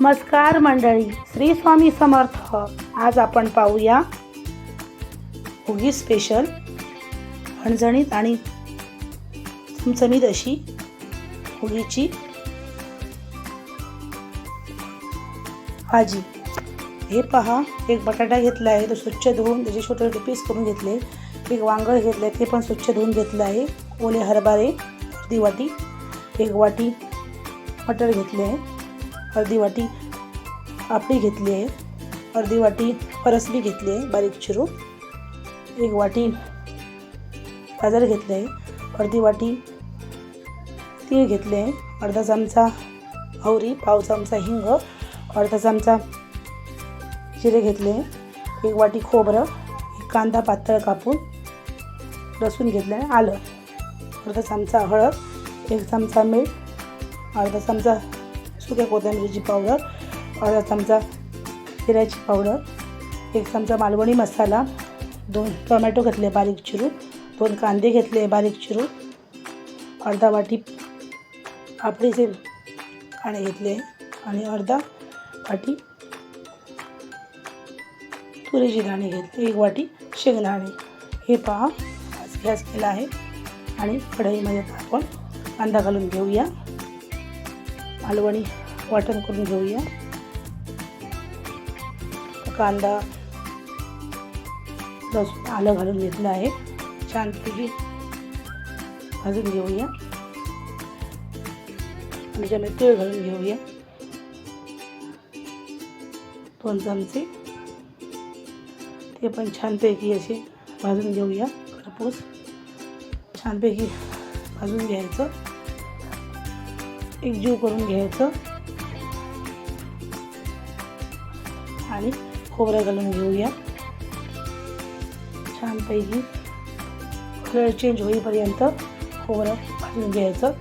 नमस्कार मंडळी श्री स्वामी समर्थ. आज आपण पाहूया हुगी स्पेशल झणझणीत आणि चमचमीत अशी हुगीची भाजी. हे पहा एक बटाटा घेतला आहे तो स्वच्छ धुवून त्याचे छोटे छोटे पीस करून घेतले. एक वांगळ घेतलं आहे ते पण स्वच्छ धुवून घेतलं आहे. ओले हरभरे अर्धी वाटी एक वाटी मटर घेतले आहे. अर्धी वाटी आपली घेतली आहे. अर्धी वाटी फरसबी घेतली आहे बारीक चिरून. एक वाटी गाजर घेतले आहे. अर्धी वाटी तीळ घेतले आहे. अर्धा चमचा हवरी पाव चमचा हिंग अर्धा चमचा जिरे घेतले एक वाटी खोबरं एक कांदा पातळ कापून लसूण घेतलं आहे. आलं. अर्धा चमचा हळद एक चमचा मीठ अर्धा चमचा सुक्या कोथिंबिरीची पावडर अर्धा चमचा जिऱ्याची पावडर एक चमचा मालवणी मसाला दोन टोमॅटो घेतले बारीक चिरून दोन कांदे घेतले बारीक चिरून अर्धा वाटी आपडीचे काणे घेतले आणि अर्धा वाटी तुरीची दाणे घेतली एक वाटी शेंगदाणे हे पहा आज गॅस केला आहे आणि कढईमध्ये आपण कांदा घालून घेऊया. मालवणी वाटण करून घेऊया. कांदा लसूण आलं घालून घेतलं आहे. छानपैकी भाजून घेऊया. त्याच्यामध्ये तीळ घालून घेऊया. दोन चमचे. ते पण छानपैकी असे भाजून घेऊया. खरपूस छानपैकी भाजून घ्यायचं. एकजीव करून घ्यायचं. आणि खोबरं घालून घेऊया. छानपैकी कलर चेंज होईपर्यंत खोबरं भाजून घ्यायचं.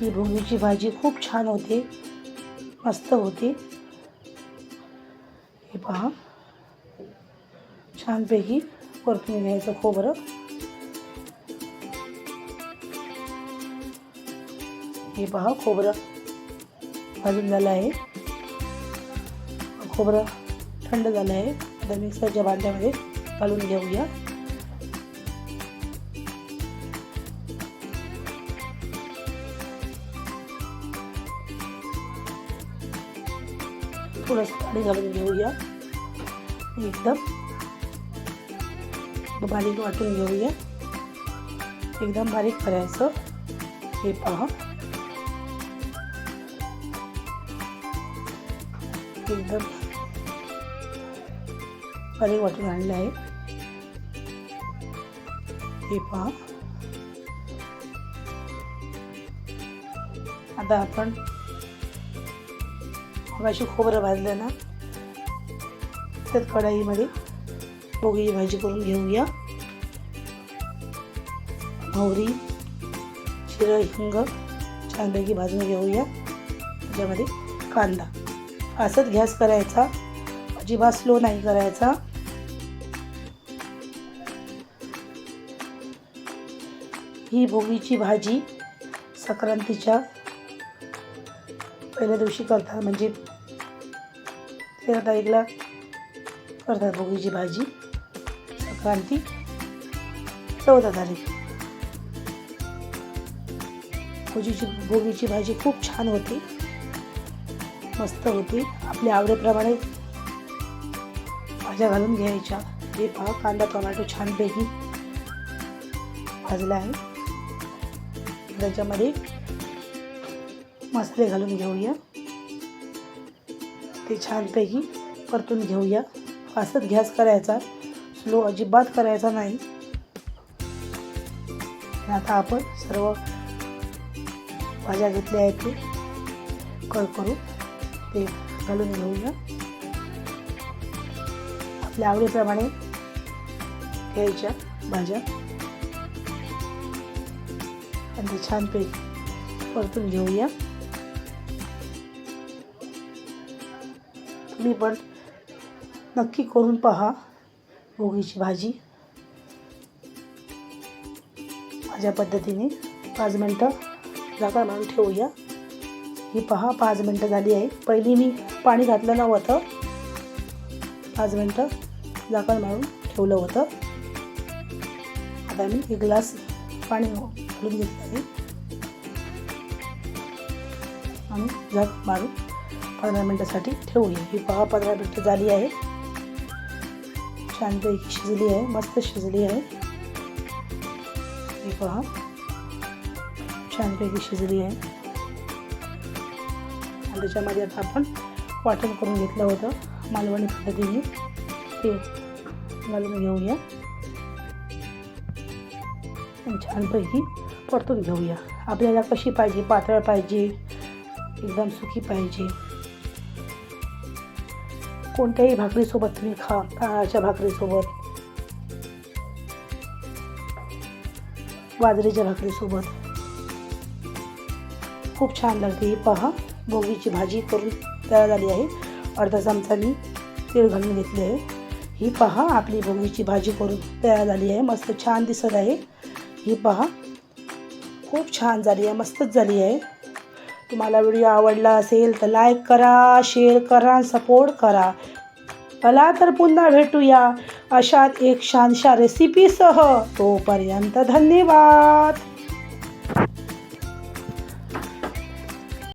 ही भोगीची भाजी खूप छान होते. मस्त होते. हे पहा. छानपैकी परतून घ्यायचं खोबरं. हे पहा खोबरं। भाजून झालं आहे खोबरं थंड झालं आहे आता मिक्सरच्या भांड्यामध्ये घालून घेऊया पाणी घालून घेऊया एकदम। बारीक वाटून घेऊया एकदम बारीक करायचं हे। पहा एकदम बारीक वाटून आणले आहे. हे पहा. आता आपण मगाशी खोबरं भाजलं ना तर कढाईमध्ये भोगीची भाजी करून घेऊया. मोहरी जिरं हिंग छानपैकी भाजून घेऊया. त्याच्यामध्ये कांदा. असंच गॅस करायचा. अजिबात स्लो नाही करायचा. ही भोगीची भाजी संक्रांतीच्या पहिल्या दिवशी करतात. म्हणजे तेरा तारीखला करतात भोगीची भाजी. संक्रांती चौदा तारीख. भोजीची भोगीची भाजी खूप छान होती. मस्त होती. आपल्या आवडीप्रमाणे भाज्या घालून घ्यायच्या. हे पहा कांदा टोमॅटो छानपैकी भाजला आहे. त्याच्यामध्ये मसाले घालून घेऊया. ते छानपैकी परतून घेऊया. असंच गॅस करायचा स्लो अजिबात करायचा नाही. आता आपण सर्व भाज्या घेतल्या आहेत ते. करू. ते घालून घेऊया. आपल्या आवडीप्रमाणे घ्यायच्या भाज्या. आणि ते छान पे परतून घेऊया. तुम्ही पण नक्की करून पहा भोगीची भाजी. माझ्या पद्धतीने पाच मिनटं जागा मारून ठेवूया. ही पहा पाच मिनटं झाली आहे पहिली मी पाणी घातलं नव्हतं. पाच मिनटं झाकण मारून ठेवलं होतं. आता मी एक ग्लास पाणी घालून घेतलं आहे. आणि झाक मारून पंधरा मिनटासाठी ठेवूया. ही पहा पंधरा मिनटं झाली आहे छानपैकी शिजली आहे मस्त शिजली आहे. ही पहा छानपैकी शिजली आहे. त्याच्यामध्ये आता आपण वाटण करून घेतलं होतं. मालवणी पद्धतीने. ते घालून घेऊया. आणि छानपैकी परतून घेऊया. आपल्याला कशी पाहिजे? पातळ पाहिजे? एकदम सुकी पाहिजे. कोणत्याही भाकरीसोबत तुम्ही खा. तांदळाच्या भाकरीसोबत. बाजरीच्या भाकरीसोबत. खूप छान लागते ही पहा. बोगीची भाजी करून तयार झाली आहे. अर्धा चमचा मी तीळ घालून घेतले आहे. ही पहा आपली बोगीची भाजी करून तयार झाली आहे. मस्त छान दिसत आहे. ही पहा खूप छान झाली आहे मस्तच झाली आहे. तुम्हाला व्हिडिओ आवडला असेल तर लाईक करा शेअर करा सपोर्ट करा. चला तर पुन्हा भेटूया अशात एक छानशा रेसिपीसह तोपर्यंत धन्यवाद.